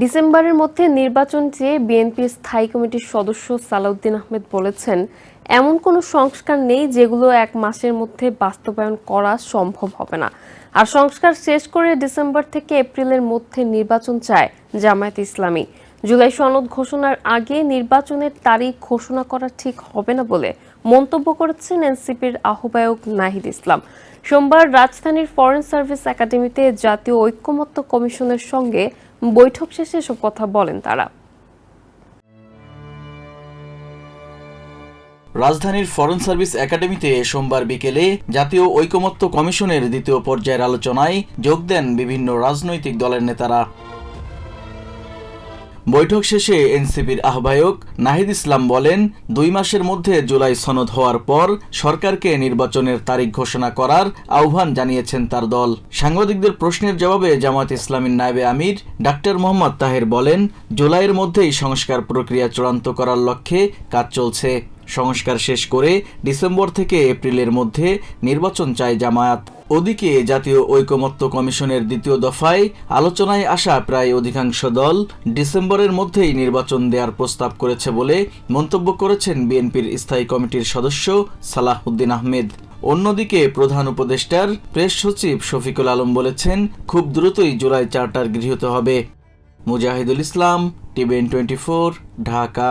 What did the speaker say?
ডিসেম্বরের মধ্যে নির্বাচন চেয়ে বিএনপির স্থায়ী কমিটির সদস্য সালাউদ্দিন আহমেদ বলেছেন, এমন কোনো সংস্কার নেই যেগুলো এক মাসের মধ্যে বাস্তবায়ন করা সম্ভব হবে না। আর সংস্কার শেষ করে ডিসেম্বর থেকে এপ্রিলের মধ্যে নির্বাচন চায় জামায়াত ইসলামী। জুলাই সনদ ঘোষণার আগে নির্বাচনের তারিখ ঘোষণা করা ঠিক হবে না বলে মন্তব্য করেছেন এনসিপির আহ্বায়ক নাহিদ ইসলাম। সোমবার রাজধানীর ফরেন সার্ভিস একাডেমিতে জাতীয় ঐক্যমত্য কমিশনের সঙ্গে বৈঠক শেষে এসব কথা বলেন তারা। রাজধানীর ফরেন সার্ভিস একাডেমিতে সোমবার বিকেলে জাতীয় ঐকমত্য কমিশনের দ্বিতীয় পর্যায়ের আলোচনায় যোগ দেন বিভিন্ন রাজনৈতিক দলের নেতারা। বৈঠক শেষে এনসিপির আহ্বায়ক নাহিদ ইসলাম বলেন, দুই মাসের মধ্যে জুলাই সনদ হওয়ার পর সরকারকে নির্বাচনের তারিখ ঘোষণা করার আহ্বান জানিয়েছেন তার দল। সাংবাদিকদের প্রশ্নের জবাবে জামাত ইসলামীর নায়েবে আমির ডাক্তার মোহাম্মদ তাহের বলেন, জুলাইয়ের মধ্যেই সংস্কার প্রক্রিয়া চূড়ান্ত করার লক্ষ্যে কাজ চলছে। সংস্কার শেষ করে ডিসেম্বর থেকে এপ্রিলের মধ্যে নির্বাচন চায় জামায়াত। ওদিকে জাতীয় ঐকমত্য কমিশনের দ্বিতীয় দফায় আলোচনায় আসা প্রায় অধিকাংশ দল ডিসেম্বরের মধ্যেই নির্বাচন দেওয়ার প্রস্তাব করেছে বলে মন্তব্য করেছেন বিএনপির স্থায়ী কমিটির সদস্য সালাহ উদ্দিন আহমেদ। অন্যদিকে প্রধান উপদেষ্টার প্রেস সচিব শফিকুল আলম বলেছেন, খুব দ্রুতই জুলাই চার্টার গৃহীত হবে। Mujahidul Islam, TVN twenty Dhaka.